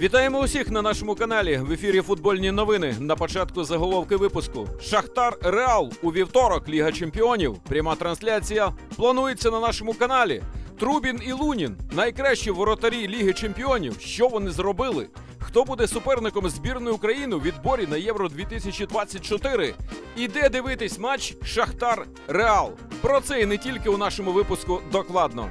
Вітаємо усіх на нашому каналі. В ефірі футбольні новини. На початку заголовки випуску. Шахтар Реал у вівторок. Ліга Чемпіонів. Пряма трансляція планується на нашому каналі. Трубін і Лунін найкращі воротарі Ліги Чемпіонів. Що вони зробили? Хто буде суперником збірної України у відборі на Євро 2024? І де дивитись матч Шахтар Реал? Про це і не тільки у нашому випуску докладно.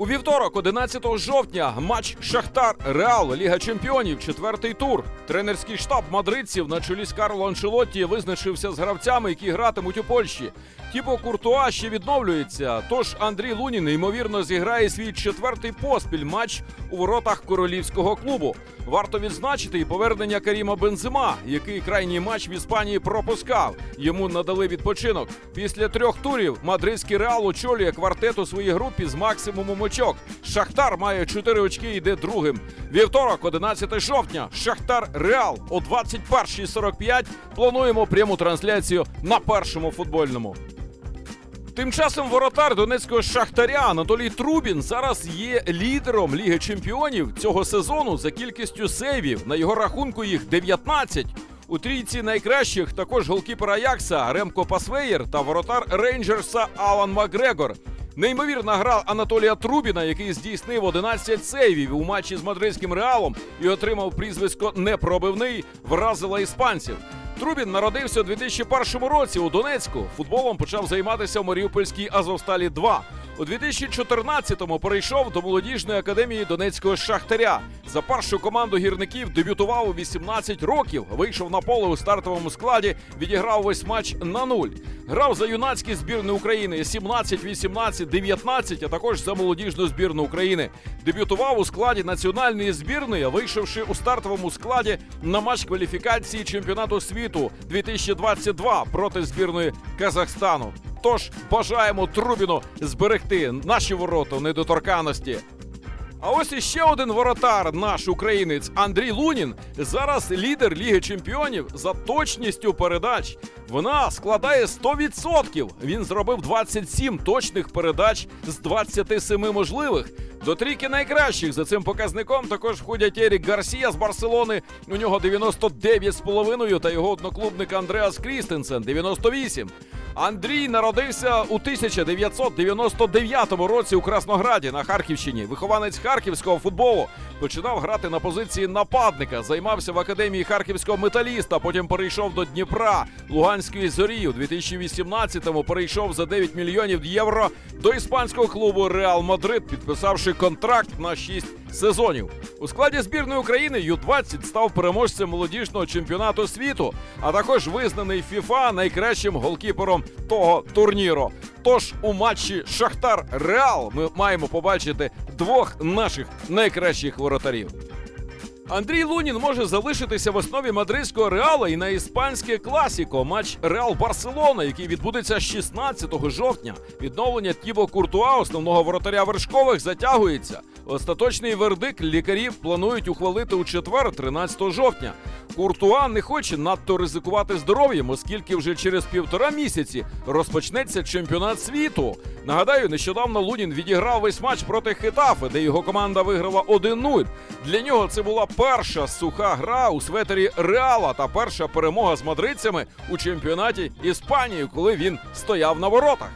У вівторок, 11 жовтня, матч Шахтар Реал Ліга Чемпіонів, четвертий тур. Тренерський штаб мадридців на чолі з Карло Анчелотті визначився з гравцями, які гратимуть у Польщі. Тібо Куртуа ще відновлюється. Тож Андрій Лунін ймовірно зіграє свій четвертий поспіль матч у воротах королівського клубу. Варто відзначити і повернення Каріма Бензима, який крайній матч в Іспанії пропускав. Йому надали відпочинок. Після трьох турів мадридський реал очолює квартет у своїй групі з максимумом очок. Шахтар має 4 очки йде другим. Вівторок, 11 жовтня. Шахтар Реал о 21.45. Плануємо пряму трансляцію на першому футбольному. Тим часом воротар донецького шахтаря Анатолій Трубін зараз є лідером Ліги Чемпіонів цього сезону за кількістю сейвів. На його рахунку їх 19. У трійці найкращих також голкіпер Аякса Ремко Пасвеєр та воротар Рейнджерса Алан Макгрегор. Неймовірна гра Анатолія Трубіна, який здійснив 11 сейвів у матчі з мадридським реалом і отримав прізвисько непробивний, вразила іспанців. Трубін народився у 2001 році у Донецьку. Футболом почав займатися в Маріупольській Азовсталі 2 У 2014-му перейшов до молодіжної академії Донецького Шахтаря. За першу команду гірників дебютував у 18 років. Вийшов на поле у стартовому складі, відіграв весь матч на нуль. Грав за юнацькі збірни України 17, 18, 19, а також за молодіжну збірну України. Дебютував у складі національної збірної, вийшовши у стартовому складі на матч кваліфікації чемпіонату світу 2022 проти збірної Казахстану. Тож бажаємо Трубіну зберегти наші ворота в недоторканості. А ось іще один воротар, наш українець Андрій Лунін, зараз лідер Ліги Чемпіонів за точністю передач. Вона складає 100%. Він зробив 27 точних передач з 27 можливих. До трійки найкращих за цим показником також входять Ерік Гарсія з Барселони. У нього 99,5 та його одноклубник Андреас Крістенсен 98. Андрій народився у 1999 році у Краснограді на Харківщині. Вихованець харківського футболу. Починав грати на позиції нападника, займався в академії харківського металіста. Потім перейшов до Дніпра, Луганської зорі. У 2018-му перейшов за 9 мільйонів євро до іспанського клубу Реал Мадрид, підписавши контракт на 6 сезонів. У складі збірної України Ю-20 став переможцем молодіжного чемпіонату світу, а також визнаний ФІФА найкращим голкіпером того турніру. Тож у матчі Шахтар Реал ми маємо побачити двох наших найкращих воротарів. Андрій Лунін може залишитися в основі мадридського реала і на іспанське класіко матч Реал Барселона, який відбудеться 16 жовтня. Відновлення Тібо Куртуа, основного воротаря вершкових, затягується. Остаточний вердикт лікарі планують ухвалити у четвер, 13 жовтня. Куртуа не хоче надто ризикувати здоров'ям, оскільки вже через півтора місяці розпочнеться чемпіонат світу. Нагадаю, нещодавно Лунін відіграв весь матч проти Хетафи, де його команда виграла 1-0. Для нього це була перша суха гра у светері Реала та перша перемога з мадридцями у чемпіонаті Іспанії, коли він стояв на воротах.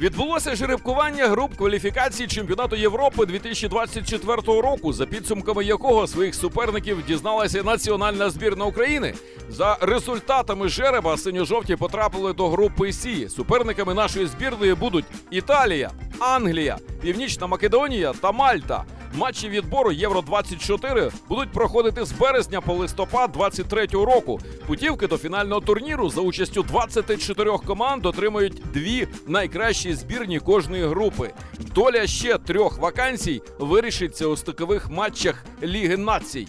Відбулося жеребкування груп кваліфікації чемпіонату Європи 2024 року, за підсумками якого своїх суперників дізналася національна збірна України. За результатами жереба синьо-жовті потрапили до групи Сі. Суперниками нашої збірної будуть Італія, Англія, Північна Македонія та Мальта. Матчі відбору Євро 24 будуть проходити з березня по листопад 23 року. Путівки до фінального турніру за участю 24 команд отримують дві найкращі збірні кожної групи. Доля ще трьох вакансій вирішиться у стикових матчах Ліги націй.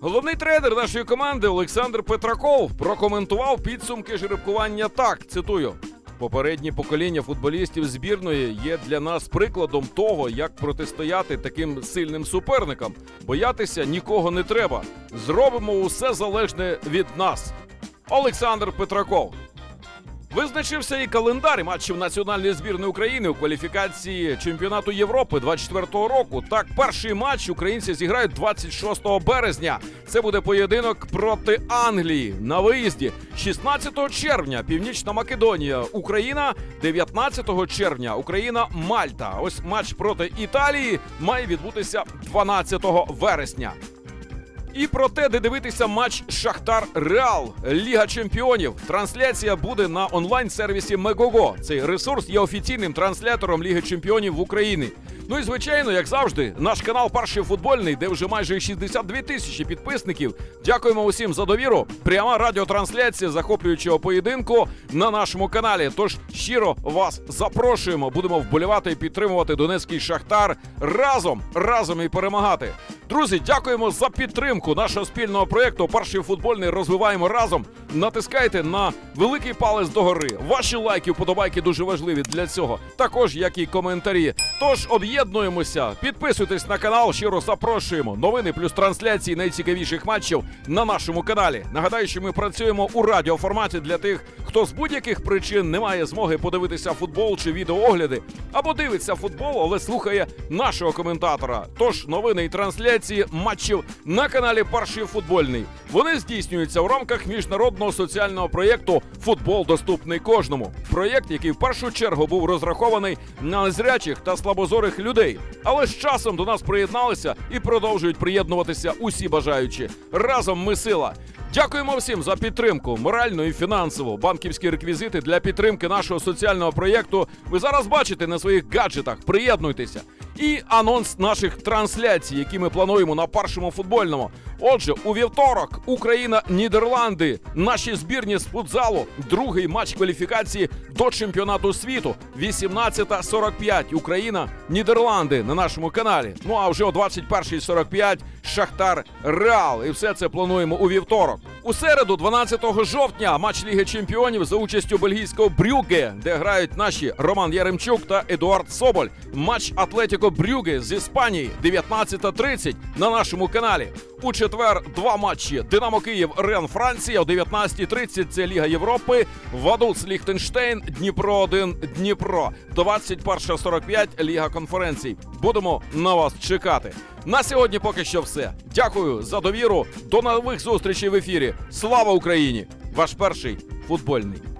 Головний тренер нашої команди Олександр Петраков прокоментував підсумки жеребкування так. Цитую. Попередні покоління футболістів збірної є для нас прикладом того, як протистояти таким сильним суперникам. Боятися нікого не треба. Зробимо усе залежне від нас. Олександр Петраков. Визначився і календар матчів національної збірної України у кваліфікації чемпіонату Європи 24-го року. Так, перший матч українці зіграють 26 березня. Це буде поєдинок проти Англії на виїзді 16 червня. Північна Македонія, Україна, 19 червня, Україна, Мальта. Ось матч проти Італії має відбутися 12 вересня. І про те, де дивитися матч Шахтар Реал, Ліга Чемпіонів. Трансляція буде на онлайн-сервісі Мегого. Цей ресурс є офіційним транслятором Ліги Чемпіонів в Україні. Ну і звичайно, як завжди, наш канал Перший футбольний, де вже майже 62 тисячі підписників. Дякуємо усім за довіру. Пряма радіотрансляція захоплюючого поєдинку на нашому каналі. Тож щиро вас запрошуємо. Будемо вболівати і підтримувати Донецький Шахтар разом, разом і перемагати. Друзі, дякуємо за підтримку нашого спільного проєкту. Перший футбольний розвиваємо разом. Натискайте на великий палець догори. Ваші лайки, вподобайки дуже важливі для цього. Також як і коментарі. Тож об'єднуємося, підписуйтесь на канал. Щиро запрошуємо. Новини плюс трансляції найцікавіших матчів на нашому каналі. Нагадаю, що ми працюємо у радіоформаті для тих, хто з будь-яких причин не має змоги подивитися футбол чи відеоогляди, або дивиться футбол, але слухає нашого коментатора. Тож новини і трансляції матчів на каналі Перший футбольний. Вони здійснюються в рамках міжнародного соціального проєкту Футбол доступний кожному. Проєкт, який в першу чергу був розрахований на незрячих та слабозорих людей. Але з часом до нас приєдналися і продовжують приєднуватися усі бажаючі. Разом ми сила. Дякуємо всім за підтримку, моральну і фінансову. Банківські реквізити для підтримки нашого соціального проєкту ви зараз бачите на своїх гаджетах. Приєднуйтеся. І анонс наших трансляцій, які ми плануємо на першому футбольному. Отже, у вівторок Україна, Нідерланди, наші збірні з футзалу. Другий матч кваліфікації до чемпіонату світу. 18.45 Україна, Нідерланди на нашому каналі. Ну а вже о 21.45 Шахтар Реал. І все це плануємо у вівторок. У середу, 12 жовтня, матч Ліги Чемпіонів за участю бельгійського Брюге, де грають наші Роман Яремчук та Едуард Соболь. Матч Атлетіко Брюге з Іспанії 19.30 на нашому каналі. У четвер два матчі: Динамо Київ, Рен Франція о 19.30 Це Ліга Європи. Вадуц Ліхтенштейн, Дніпро 1 Дніпро. 21.45 Ліга конференцій. Будемо на вас чекати. На сьогодні поки що все. Дякую за довіру. До нових зустрічей в ефірі. Слава Україні! Ваш перший футбольний.